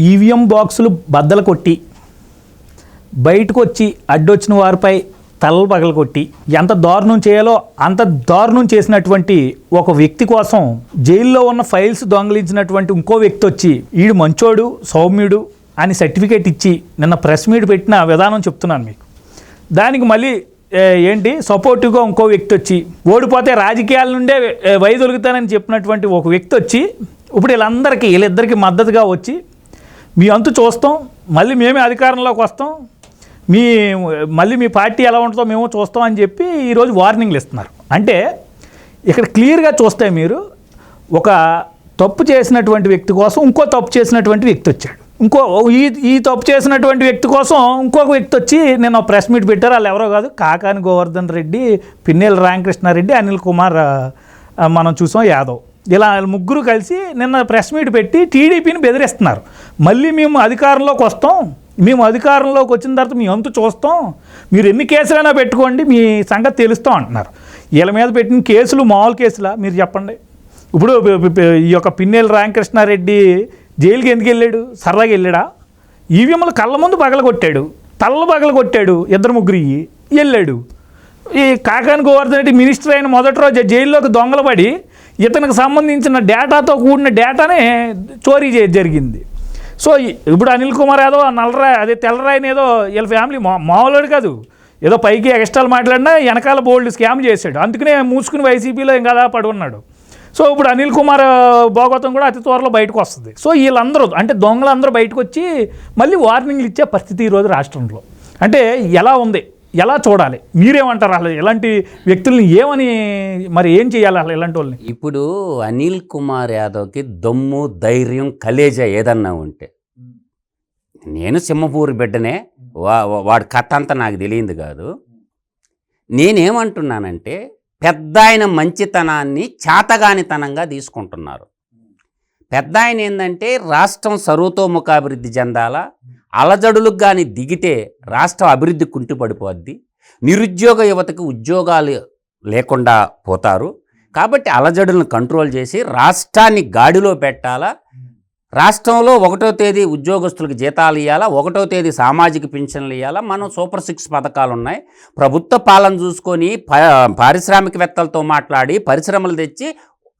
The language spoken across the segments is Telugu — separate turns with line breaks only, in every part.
ఈవీఎం బాక్సులు బద్దలు కొట్టి బయటకు వచ్చి అడ్డొచ్చిన వారిపై తలలు పగలగొట్టి ఎంత దారుణం చేయాలో అంత దారుణం చేసినటువంటి ఒక వ్యక్తి కోసం జైల్లో ఉన్న ఫైల్స్ దొంగలించినటువంటి ఇంకో వ్యక్తి వచ్చి ఈడు మంచోడు సౌమ్యుడు అని సర్టిఫికేట్ ఇచ్చి నిన్న ప్రెస్ మీట్ పెట్టిన విధానం చెప్తున్నాను మీకు. దానికి మళ్ళీ ఏంటి? సపోర్టివ్గా ఇంకో వ్యక్తి వచ్చి ఓడిపోతే రాజకీయాల నుండే వైదొలుగుతానని చెప్పినటువంటి ఒక వ్యక్తి వచ్చి ఇప్పుడు వీళ్ళందరికీ వీళ్ళిద్దరికీ మద్దతుగా వచ్చి మీ అంతు చూస్తాం మళ్ళీ మేమే అధికారంలోకి వస్తాం మీ మళ్ళీ మీ పార్టీ ఎలా ఉంటుందో మేము చూస్తాం అని చెప్పి ఈరోజు వార్నింగ్లు ఇస్తున్నారు. అంటే ఇక్కడ క్లియర్గా చూస్తే మీరు ఒక తప్పు చేసినటువంటి వ్యక్తి కోసం ఇంకో తప్పు చేసినటువంటి వ్యక్తి వచ్చాడు. ఇంకో ఈ ఈ తప్పు చేసినటువంటి వ్యక్తి కోసం ఇంకొక వ్యక్తి వచ్చి నేను ప్రెస్ మీట్ పెట్టారు వాళ్ళు ఎవరో కాదు కాకాని గోవర్ధన్ రెడ్డి పిన్నెల రామకృష్ణారెడ్డి అనిల్ కుమార్ మనం చూసాం యాదవ్. ఇలా ముగ్గురు కలిసి నిన్న ప్రెస్ మీట్ పెట్టి టీడీపీని బెదిరిస్తున్నారు. మళ్ళీ మేము అధికారంలోకి వస్తాం. మేము అధికారంలోకి వచ్చిన తర్వాత మీ అంతు చూస్తాం. మీరు ఎన్ని కేసులైనా పెట్టుకోండి మీ సంగతి తెలుస్తాం అంటున్నారు. వీళ్ళ మీద పెట్టిన కేసులు మామూలు కేసులా? మీరు చెప్పండి. ఇప్పుడు ఈ యొక్క పిన్నెల రామకృష్ణారెడ్డి జైలుకి ఎందుకు వెళ్ళాడు? సరదాగా వెళ్ళాడా? ఈవీఎంలు కళ్ళ ముందు పగల కొట్టాడు. తల్ల పగల కొట్టాడు ఇద్దరు ముగ్గురి వెళ్ళాడు. ఈ కాకాని గోవర్ధన్ రెడ్డి మినిస్టర్ అయిన మొదటి రోజు జైల్లోకి దొంగలు పడి ఇతనికి సంబంధించిన డేటాతో కూడిన డేటానే చోరీ చేయ జరిగింది. సో ఇప్పుడు అనిల్ కుమార్ యాదవ్ నల్లరాయ్ అదే తెల్లరాయని ఏదో వీళ్ళ ఫ్యామిలీ మా మామూలుడు కాదు. ఏదో పైకి ఎక్స్ట్రాలు మాట్లాడినా వెనకాల బోల్డ్ స్కామ్ చేశాడు. అందుకనే మూసుకుని వైసీపీలో ఇంకా అలా పడి ఉన్నాడు. సో ఇప్పుడు అనిల్ కుమార్ భోగవతం కూడా అతి త్వరలో బయటకు వస్తుంది. సో వీళ్ళందరూ అంటే దొంగలందరూ బయటకు వచ్చి మళ్ళీ వార్నింగ్లు ఇచ్చే పరిస్థితి ఈరోజు రాష్ట్రంలో. అంటే ఎలా ఉంది? ఎలా చూడాలి? మీరేమంటారు అసలు? ఇలాంటి వ్యక్తుల్ని ఏమని మరి ఏం చేయాలి అసలు ఇలాంటి వాళ్ళని?
ఇప్పుడు అనిల్ కుమార్ యాదవ్కి దమ్ము ధైర్యం కలేజా ఏదన్నా ఉంటే. నేను సింహపూరి బిడ్డనే వా వాడి కథ అంతా నాకు తెలియదు కాదు. నేనేమంటున్నానంటే పెద్ద ఆయన మంచితనాన్ని చాతగానితనంగా తీసుకుంటున్నారు. పెద్ద ఆయన ఏంటంటే రాష్ట్రం సర్వతోముఖాభివృద్ధి చెందాలా? అలజడులకు కానీ దిగితే రాష్ట్రం అభివృద్ధి కుంటుపడిపోద్ది. నిరుద్యోగ యువతకు ఉద్యోగాలు లేకుండా పోతారు. కాబట్టి అలజడులను కంట్రోల్ చేసి రాష్ట్రాన్ని గాడిలో పెట్టాలా? రాష్ట్రంలో ఒకటో తేదీ ఉద్యోగస్తులకు జీతాలు ఇవ్వాలా ఒకటో తేదీ సామాజిక పింఛన్లు ఇవ్వాలా మనం సూపర్ సిక్స్ పథకాలు ఉన్నాయి ప్రభుత్వ పాలన చూసుకొని పారిశ్రామికవేత్తలతో మాట్లాడి పరిశ్రమలు తెచ్చి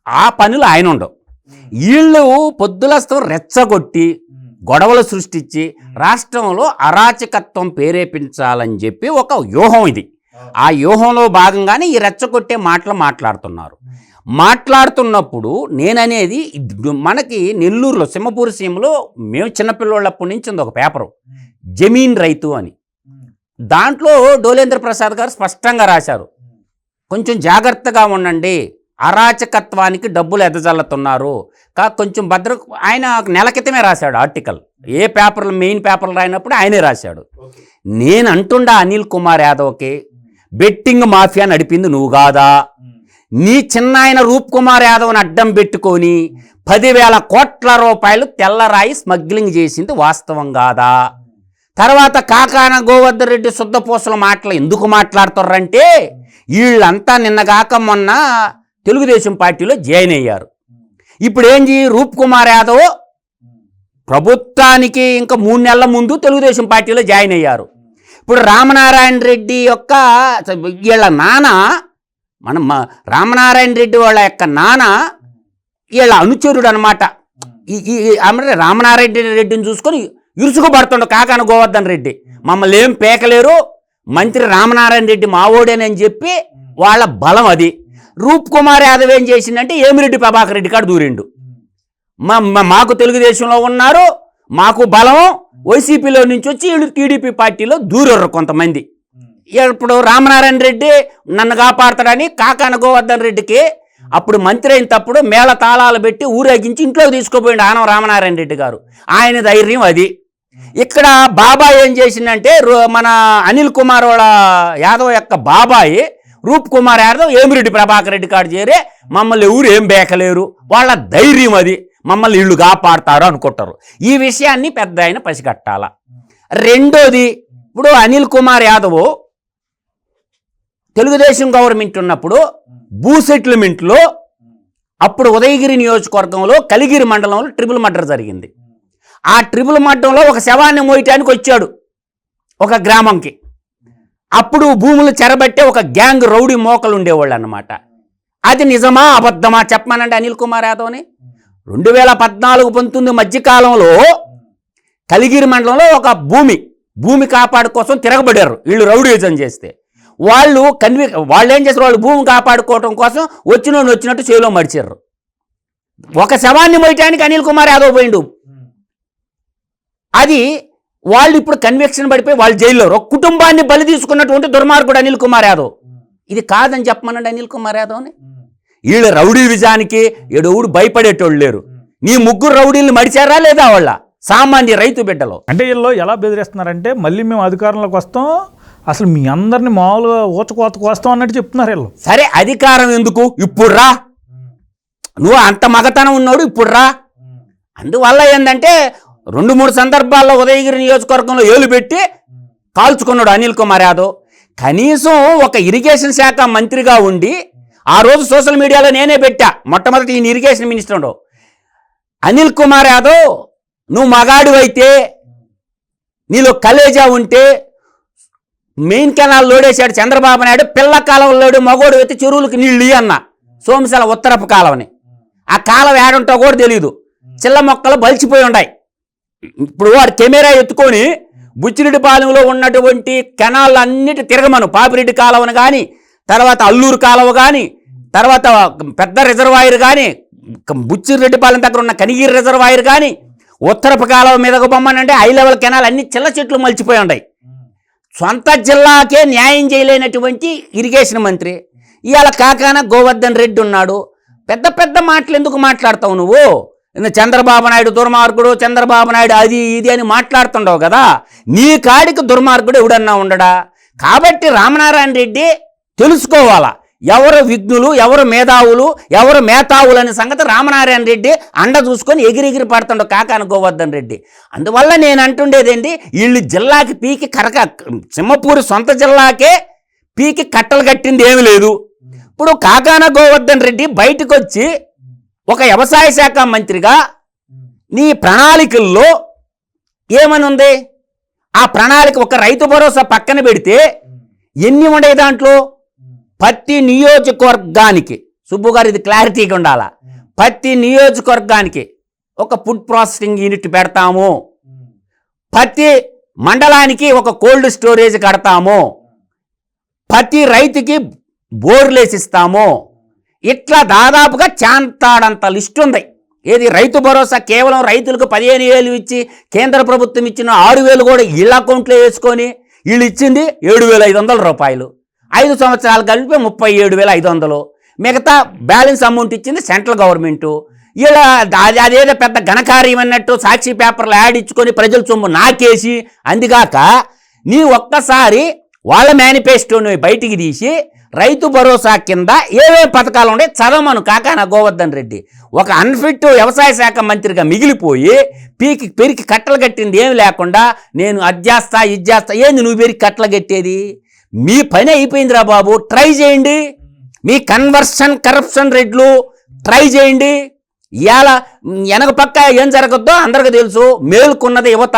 ఆ పనులు ఆయన ఉండవు వీళ్ళు పొద్దులస్తం రెచ్చగొట్టి గొడవలు సృష్టించి రాష్ట్రంలో అరాచకత్వం ప్రేరేపించాలని చెప్పి ఒక వ్యూహం ఇది. ఆ. వ్యూహంలో భాగంగానే ఈ రెచ్చగొట్టే మాటలు మాట్లాడుతున్నారు. మాట్లాడుతున్నప్పుడు నేననేది మనకి నెల్లూరులో సింహపూరి సీమలో మేము చిన్నపిల్లోళ్ళప్పటి నుంచి ఉంది ఒక పేపరు. జమీన్ రైతు అని. దాంట్లో డోలేంద్ర ప్రసాద్ గారు స్పష్టంగా రాశారు. కొంచెం జాగ్రత్తగా ఉండండి. అరాచకత్వానికి డబ్బులు ఎదజల్లుతున్నారు. కా కొంచెం భద్ర ఆయన నెల క్రితమే రాశాడు ఆర్టికల్. ఏ పేపర్లు మెయిన్ పేపర్లు రాయినప్పుడు ఆయనే రాశాడు. నేను అంటుండా అనిల్ కుమార్ యాదవ్కి బెట్టింగ్ మాఫియా నడిపింది నువ్వు కాదా? నీ చిన్నాయన రూప్ కుమార్ యాదవ్ని అడ్డం పెట్టుకొని పదివేల కోట్ల రూపాయలు తెల్లరాయి స్మగ్లింగ్ చేసింది వాస్తవం కాదా? తర్వాత కాకాన గోవర్ధన్ రెడ్డి శుద్ధపూసల మాటలు ఎందుకు మాట్లాడుతారంటే వీళ్ళంతా నిన్నగాక మొన్న తెలుగుదేశం పార్టీలో జాయిన్ అయ్యారు. ఇప్పుడు ఏంటి చేయి రూప్ కుమార్ యాదవ్ ప్రభుత్వానికి ఇంకా మూడు నెలల ముందు తెలుగుదేశం పార్టీలో జాయిన్ అయ్యారు. ఇప్పుడు రామనారాయణ రెడ్డి యొక్క వీళ్ళ నాన్న మన రామనారాయణ రెడ్డి వాళ్ళ యొక్క నాన్న వీళ్ళ అనుచరుడు అనమాట ఈ రామనారాయణ రెడ్డిని చూసుకొని ఇరుసుకుపడుతుండు కాకాన గోవర్ధన్ రెడ్డి. మమ్మల్ని ఏం పేకలేరు మంత్రి రామనారాయణ రెడ్డి మావోడేనని చెప్పి వాళ్ళ బలం అది. రూప్ కుమార్ యాదవ్ ఏం చేసిందంటే ఏమిరెడ్డి ప్రభాకర్ రెడ్డి కాడు దూరిండు. మా మాకు తెలుగుదేశంలో ఉన్నారు మాకు బలం వైసీపీలో నుంచి వచ్చి వీళ్ళు టీడీపీ పార్టీలో దూరరు కొంతమంది. ఇప్పుడు రామనారాయణ రెడ్డి నన్ను కాపాడతాడని కాకాన గోవర్ధన్ రెడ్డికి అప్పుడు మంత్రి అయిన తప్పుడు మేళ తాళాలు పెట్టి ఊరేగించి ఇంట్లోకి తీసుకుపోయిండు ఆనం రామనారాయణ రెడ్డి గారు. ఆయన ధైర్యం అది. ఇక్కడ బాబాయ్ ఏం చేసిందంటే రో- మన అనిల్ కుమార్ వాళ్ళ యాదవ్ యొక్క బాబాయి రూప్ కుమార్ యాదవ్ ఏమిరెడ్డి ప్రభాకర్ రెడ్డి కాడు చేరి మమ్మల్ని ఎవరు ఏం బేకలేరు. వాళ్ళ ధైర్యం అది. మమ్మల్ని ఇళ్ళు కాపాడతారు అనుకుంటారు. ఈ విషయాన్ని పెద్ద ఆయన పసిగట్టాల. రెండోది ఇప్పుడు అనిల్ కుమార్ యాదవ్ తెలుగుదేశం గవర్నమెంట్ ఉన్నప్పుడు భూ సెటిల్మెంట్లో అప్పుడు ఉదయగిరి నియోజకవర్గంలో కలిగిరి మండలంలో ట్రిపుల్ మర్డర్ జరిగింది. ఆ ట్రిపుల్ మట్టంలో ఒక శవాన్ని మోయటానికి వచ్చాడు ఒక గ్రామంకి. అప్పుడు భూములు చెరబట్టే ఒక గ్యాంగ్ రౌడీ మోకలు ఉండేవాళ్ళు అనమాట అది నిజమా అబద్ధమా చెప్పమనండి అనిల్ కుమార్ యాదవ్ని? రెండు వేల పద్నాలుగు పంతొమ్మిది మధ్యకాలంలో కలిగిరి మండలంలో ఒక భూమి భూమి కాపాడు కోసం తిరగబడారు. వీళ్ళు రౌడీజం చేస్తే. వాళ్ళు కన్వి వాళ్ళు ఏం చేశారు? వాళ్ళు భూమి కాపాడుకోవటం కోసం వచ్చిన వచ్చినట్టు చేలో మడిచారు. ఒక శవాన్ని మొయ్యటానికి అనిల్ కుమార్ యాదవ్ పోయిండు. అది వాళ్ళు ఇప్పుడు కన్విక్షన్ పడిపోయి వాళ్ళు జైల్లో. ఒక కుటుంబాన్ని బలి తీసుకున్నటువంటి దుర్మార్గుడు అనిల్ కుమార్ యాదవ్. ఇది కాదని చెప్పమనండి అనిల్ కుమార్ యాదవ్ని వీళ్ళ రౌడీ విజయానికి ఎడుగుడు భయపడేటోళ్ళు లేరు. నీ ముగ్గురు రౌడీల్ని మడిచారా లేదా వాళ్ళ? సామాన్య రైతు బిడ్డలు.
అంటే వీళ్ళు ఎలా బెదిరిస్తున్నారంటే మళ్ళీ మేము అధికారంలోకి వస్తాం అసలు మీ అందరిని మామూలుగా ఊచకోతకు వస్తాం అన్నట్టు చెప్తున్నారు వీళ్ళు.
సరే అధికారం ఎందుకు? ఇప్పుడు రా. నువ్వు అంత మగతనం ఉన్నాడు ఇప్పుడు రా. అందువల్ల ఏంటంటే రెండు మూడు సందర్భాల్లో ఉదయగిరి నియోజకవర్గంలో ఏలు పెట్టి కాల్చుకున్నాడు అనిల్ కుమార్ యాదవ్. కనీసం ఒక ఇరిగేషన్ శాఖ మంత్రిగా ఉండి ఆ రోజు సోషల్ మీడియాలో నేనే పెట్టా. మొట్టమొదటి ఈయన ఇరిగేషన్ మినిస్టర్ అనిల్ కుమార్ యాదవ్ నువ్వు మగాడు అయితే నీలో కలేజా ఉంటే మెయిన్ కెనాల్ లోడేశాడు చంద్రబాబు నాయుడు పిల్ల కాలంలోడు మగోడు అయితే చెరువులకు నీళ్ళు అన్న. సోమశాల ఉత్తరపు కాలవని. ఆ కాలం ఏడంటో కూడా తెలియదు చిల్ల మొక్కలు బలిచిపోయి ఉన్నాయి ఇప్పుడు వాడు కెమెరా ఎత్తుకొని బుచ్చిరెడ్డిపాలెంలో ఉన్నటువంటి కెనాళ్ళన్నిటి తిరగమను. పాపిరెడ్డి కాలువను కానీ తర్వాత అల్లూరు కాలువ కానీ తర్వాత పెద్ద రిజర్వాయర్ కానీ బుచ్చిరెడ్డిపాలెం దగ్గర ఉన్న కనిగిరి రిజర్వాయర్ కానీ ఉత్తరపు కాలువ మీదకు బొమ్మనంటే హై లెవెల్ కెనాల్ అన్ని చిల్ల చెట్లు మలిచిపోయి ఉన్నాయి సొంత జిల్లాకే న్యాయం చేయలేనటువంటి ఇరిగేషన్ మంత్రి. ఇవాళ కాకాన గోవర్ధన్ రెడ్డి ఉన్నాడు. పెద్ద పెద్ద మాటలు ఎందుకు మాట్లాడతావు నువ్వు? చంద్రబాబు నాయుడు దుర్మార్గుడు చంద్రబాబు నాయుడు అది ఇది అని మాట్లాడుతుండవు కదా. నీ కాడికి దుర్మార్గుడు ఎవడన్నా ఉండడా? కాబట్టి రామనారాయణ రెడ్డి తెలుసుకోవాలా. ఎవరు విఘ్నులు ఎవరు మేధావులు ఎవరు మేధావులు అనే సంగతి రామనారాయణ రెడ్డి అండ చూసుకొని ఎగిరెగిరి పడుతుండో కాక అనుకోవద్దని రెడ్డి. అందువల్ల నేను అంటుండేదేంటి వీళ్ళు జిల్లాకి పీకి కరక సింహపూరి సొంత జిల్లాకే పీకి కట్టలు కట్టింది ఏమీ లేదు. ఇప్పుడు కాకాన గోవర్ధన్ రెడ్డి బయటకు వచ్చి ఒక వ్యవసాయ శాఖ మంత్రిగా నీ ప్రణాళికల్లో ఏమని ఉంది ఆ ప్రణాళిక ఒక రైతు భరోసా పక్కన పెడితే ఎన్ని ఉండే దాంట్లో? ప్రతి నియోజకవర్గానికి. సుబ్బు గారు ఇది క్లారిటీగా ఉండాలా? ప్రతి నియోజకవర్గానికి ఒక ఫుడ్ ప్రాసెసింగ్ యూనిట్ పెడతాము. ప్రతి మండలానికి ఒక కోల్డ్ స్టోరేజ్ కడతాము. ప్రతి రైతుకి బోర్లేసి ఇస్తాము ఇట్లా దాదాపుగా చాంతాడంత లిస్ట్ ఉంది. ఏది రైతు భరోసా కేవలం రైతులకు పదిహేను వేలు ఇచ్చి కేంద్ర ప్రభుత్వం ఇచ్చిన ఆరు వేలు కూడా ఇళ్ళ అకౌంట్లో వేసుకొని వీళ్ళు ఇచ్చింది ఏడు వేల ఐదు వందల రూపాయలు. ఐదు సంవత్సరాలు కలిపి ముప్పై ఏడు వేల ఐదు వందలు. మిగతా బ్యాలెన్స్ అమౌంట్ ఇచ్చింది సెంట్రల్ గవర్నమెంటు. ఇలా అది అదేదో పెద్ద ఘనకార్యం అన్నట్టు సాక్షి పేపర్లు యాడ్ ఇచ్చుకొని ప్రజల సొమ్ము నాకేసి అందుగాక నీ ఒక్కసారి వాళ్ళ మేనిఫెస్టోని బయటికి తీసి రైతు భరోసా కింద ఏవే పథకాలు ఉండే చదవమను కాకాన గోవర్ధన్ రెడ్డి. ఒక అన్ఫిట్ వ్యవసాయ శాఖ మంత్రిగా మిగిలిపోయి పీకి పెరికి కట్టలు కట్టింది ఏమి లేకుండా నేను అద్చేస్తా ఇద్చేస్తా ఏంది నువ్వు పెరికి కట్టలు కట్టేది? మీ పని అయిపోయిందిరా బాబు ట్రై చేయండి. మీ కన్వర్షన్ కరప్షన్ రేట్లు ట్రై చేయండి. ఇవాళ వెనక పక్క ఏం జరగద్దో అందరికీ తెలుసు మేలుకున్నది యువత.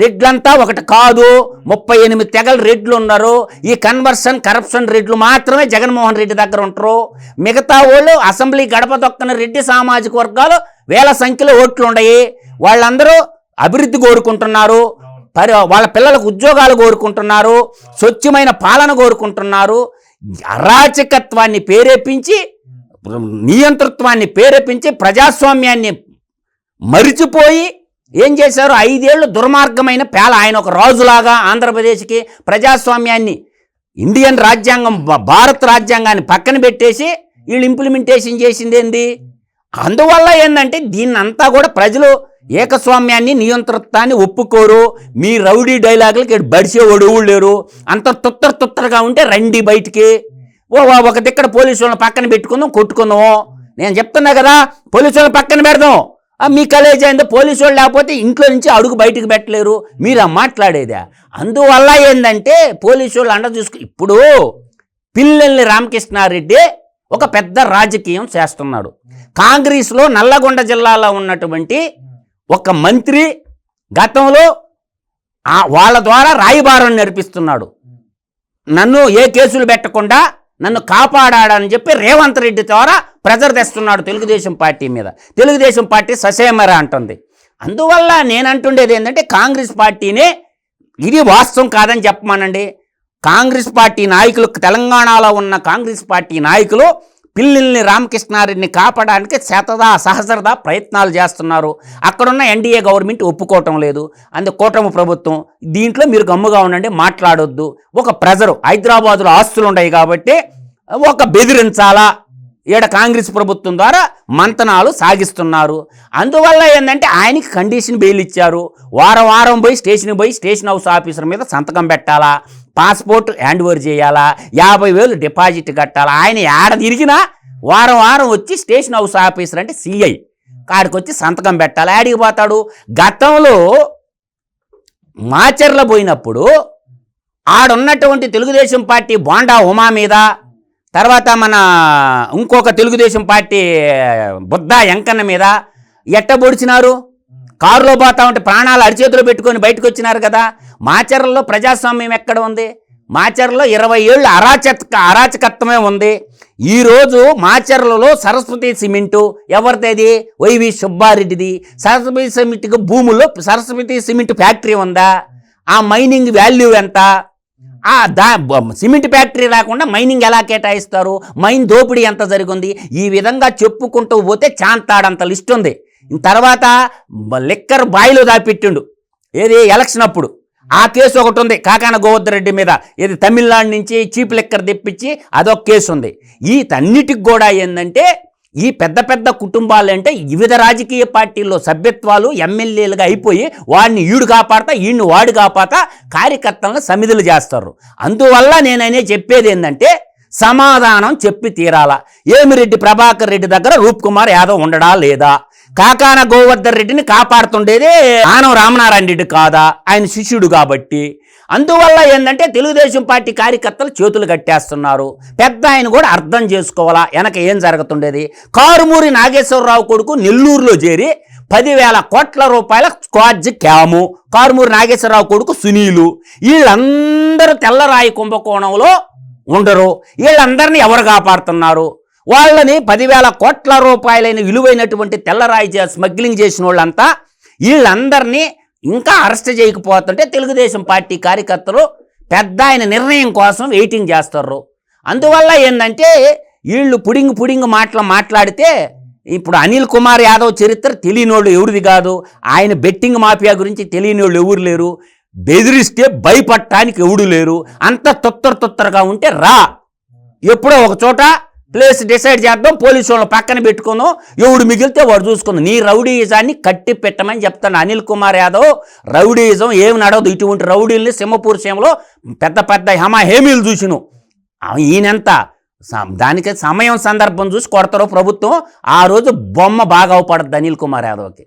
రెడ్లంతా ఒకటి కాదు. ముప్పై ఎనిమిది తెగలు రెడ్లు ఉన్నారు. ఈ కన్వర్షన్ కరప్షన్ రెడ్లు మాత్రమే జగన్మోహన్ రెడ్డి దగ్గర ఉంటారు. మిగతా వాళ్ళు అసెంబ్లీ గడప దొక్కన రెడ్డి సామాజిక వర్గాలు వేల సంఖ్యలో ఓట్లు ఉన్నాయి. వాళ్ళందరూ అభివృద్ధి కోరుకుంటున్నారు. పరి వాళ్ళ పిల్లలకు ఉద్యోగాలు కోరుకుంటున్నారు. స్వచ్ఛమైన పాలన కోరుకుంటున్నారు. అరాచకత్వాన్ని ప్రేరేపించి నియంతృత్వాన్ని ప్రేరేపించి ప్రజాస్వామ్యాన్ని మరిచిపోయి ఏం చేశారు? ఐదేళ్ళు దుర్మార్గమైన పేల. ఆయన ఒక రాజులాగా ఆంధ్రప్రదేశ్కి ప్రజాస్వామ్యాన్ని ఇండియన్ రాజ్యాంగం భారత భారత్ రాజ్యాంగాన్ని పక్కన పెట్టేసి వీళ్ళు ఇంప్లిమెంటేషన్ చేసింది ఏంది? అందువల్ల ఏంటంటే దీన్నంతా కూడా ప్రజలు ఏకస్వామ్యాన్ని నియంతృత్వాన్ని ఒప్పుకోరు. మీ రౌడీ డైలాగులకి బడిసే ఒడువులు లేరు. అంత తుత్తర తుత్తరగా ఉంటే రండి బయటికి. ఓ ఒక దిక్కడ పోలీసు వాళ్ళని పక్కన పెట్టుకుందాం కొట్టుకుందాం. నేను చెప్తున్నా కదా పోలీసు వాళ్ళని పక్కన పెడదాం. మీ కలేజ్ అయిందో? పోలీసు వాళ్ళు లేకపోతే ఇంట్లో నుంచి అడుగు బయటికి పెట్టలేరు. మీరు ఆ మాట్లాడేదా? అందువల్ల ఏంటంటే పోలీసు వాళ్ళు అండ చూసుకు ఇప్పుడు పిల్లల్ని రామకృష్ణారెడ్డి ఒక పెద్ద రాజకీయం చేస్తున్నాడు. కాంగ్రెస్లో నల్లగొండ జిల్లాలో ఉన్నటువంటి ఒక మంత్రి గతంలో వాళ్ళ ద్వారా రాయబారం నడిపిస్తున్నాడు నన్ను ఏ కేసులు పెట్టకుండా నన్ను కాపాడాడని చెప్పి రేవంత్ రెడ్డి ద్వారా ప్రెజర్ తెస్తున్నాడు తెలుగుదేశం పార్టీ మీద. తెలుగుదేశం పార్టీ ససేమర అంటుంది. అందువల్ల నేను అంటుండేది ఏంటంటే కాంగ్రెస్ పార్టీనే ఇది వాస్తవం కాదని చెప్పమానండి. కాంగ్రెస్ పార్టీ నాయకులు తెలంగాణలో ఉన్న కాంగ్రెస్ పార్టీ నాయకులు పిల్లల్ని రామకృష్ణారెడ్డిని కాపాడడానికి శతదా సహస్రదా ప్రయత్నాలు చేస్తున్నారు. అక్కడున్న ఎన్డీఏ గవర్నమెంట్ ఒప్పుకోవటం లేదు. అందు కూటమి ప్రభుత్వం దీంట్లో మీరు గమ్ముగా ఉండండి మాట్లాడొద్దు. ఒక ప్రెజరు హైదరాబాదులో ఆస్తులు ఉన్నాయి కాబట్టి ఒక బెదిరించాలా ఈడ కాంగ్రెస్ ప్రభుత్వం ద్వారా మంతనాలు సాగిస్తున్నారు. అందువల్ల ఏంటంటే ఆయనకి కండిషన్ బెయిల్ ఇచ్చారు వారం వారం పోయి స్టేషన్ పోయి స్టేషన్ హౌస్ ఆఫీసర్ మీద సంతకం పెట్టాలా? పాస్పోర్ట్ హ్యాండ్ ఓవర్ చేయాలా? యాభై వేలు డిపాజిట్ కట్టాలా? ఆయన ఏడ తిరిగినా వారం వారం వచ్చి స్టేషన్ హౌస్ ఆఫీసర్ అంటే సిఐ కాడికి వచ్చి సంతకం పెట్టాలి? ఆడికి పోతాడు? గతంలో మాచర్ల పోయినప్పుడు ఆడున్నటువంటి తెలుగుదేశం పార్టీ బోండా ఉమా మీద తర్వాత మన ఇంకొక తెలుగుదేశం పార్టీ బుద్ధ ఎంకన్న మీద ఎట్టబొడిచినారు కారులో పోతా ఉంటే ప్రాణాలు అరిచేతిలో పెట్టుకొని బయటకు వచ్చినారు కదా. మాచర్లలో ప్రజాస్వామ్యం ఎక్కడ ఉంది? మాచర్లలో ఇరవై ఏళ్ళు అరాచక అరాచకత్వమే ఉంది. ఈరోజు మాచర్లలో సరస్వతి సిమెంటు ఎవరిది వైవి సుబ్బారెడ్డిది. సరస్వతి సిమెంట్కి భూముల్లో సరస్వతి సిమెంట్ ఫ్యాక్టరీ ఉందా? ఆ మైనింగ్ వాల్యూ ఎంత? ఆ దా సిమెంట్ ఫ్యాక్టరీ రాకుండా మైనింగ్ ఎలా కేటాయిస్తారు? మైన్ దోపిడీ ఎంత జరిగింది? ఈ విధంగా చెప్పుకుంటూ పోతే చాంతాడంత లిస్ట్ ఉంది. తర్వాత లిక్కర్ బాయిలో దాపెట్టిండు. ఏది ఎలక్షన్ అప్పుడు. ఆ కేసు ఒకటి ఉంది కాకాన గోవర్ధన్ రెడ్డి మీద. ఇది తమిళనాడు నుంచి చీప్ లెక్కర్ తెప్పించి అదొక కేసు ఉంది. ఈ తన్నిటికి కూడా ఏంటంటే ఈ పెద్ద పెద్ద కుటుంబాలు అంటే వివిధ రాజకీయ పార్టీల్లో సభ్యత్వాలు ఎమ్మెల్యేలుగా అయిపోయి వాడిని ఈడు కాపాడతా ఈయన్ని వాడు కాపాడతా కార్యకర్తలను సమిధులు చేస్తారు. అందువల్ల నేననే చెప్పేది ఏంటంటే సమాధానం చెప్పి తీరాల. ఏమిరెడ్డి ప్రభాకర్ రెడ్డి దగ్గర రూప్ కుమార్ యాదవ్ ఉండడా లేదా? కాకాన గోవర్ధన్ రెడ్డిని కాపాడుతుండేదే ఆనం రామనారాయణ రెడ్డి కాదా? ఆయన శిష్యుడు కాబట్టి. అందువల్ల ఏంటంటే తెలుగుదేశం పార్టీ కార్యకర్తలు చేతులు కట్టేస్తున్నారు. పెద్ద ఆయన కూడా అర్థం చేసుకోవాలా వెనక ఏం జరుగుతుండేది? కారుమూరి నాగేశ్వరరావు కొడుకు నెల్లూరులో చేరి పదివేల కోట్ల రూపాయల స్క్వాడ్జ్ క్యాము కారుమూరి నాగేశ్వరరావు కొడుకు సునీలు వీళ్ళందరూ తెల్లరాయి కుంభకోణంలో ఉండరు. వీళ్ళందరినీ ఎవరు కాపాడుతున్నారు? వాళ్ళని పదివేల కోట్ల రూపాయలైన విలువైనటువంటి తెల్లరాయి చే- స్మగ్లింగ్ చేసిన వాళ్ళంతా వీళ్ళందరినీ ఇంకా అరెస్ట్ చేయకపోతుంటే తెలుగుదేశం పార్టీ కార్యకర్తలు పెద్ద ఆయన నిర్ణయం కోసం వెయిటింగ్ చేస్తారు. అందువల్ల ఏంటంటే వీళ్ళు పుడింగ్ పుడింగ్ మాటలు మాట్లాడితే ఇప్పుడు అనిల్ కుమార్ యాదవ్ చరిత్ర తెలియని వాళ్ళు ఎవరిది కాదు. ఆయన బెట్టింగ్ మాఫియా గురించి తెలియని వాళ్ళు ఎవరు లేరు. బెదిరిస్తే భయపడటానికి ఎవడు లేరు. అంత తొత్తర తొత్తరగా ఉంటే రా. ఎప్పుడో ఒక చోట ప్లేస్ డిసైడ్ చేద్దాం పోలీసు వాళ్ళని పక్కన పెట్టుకుందాం. ఎవడు మిగిలితే వాడు చూసుకుందాం. నీ రౌడీయిజాన్ని కట్టి పెట్టమని చెప్తాను అనిల్ కుమార్ యాదవ్. రౌడీయిజం ఏమి నడవదు. ఇటువంటి రౌడీల్ని సింహపూర్ సీమలో పెద్ద పెద్ద హమ హేమీలు చూసిను. ఈయనెంత దానికి సమయం సందర్భం చూసి కొడతారో ప్రభుత్వం. ఆ రోజు బొమ్మ బాగా అవపడద్దు అనిల్ కుమార్ యాదవ్కి.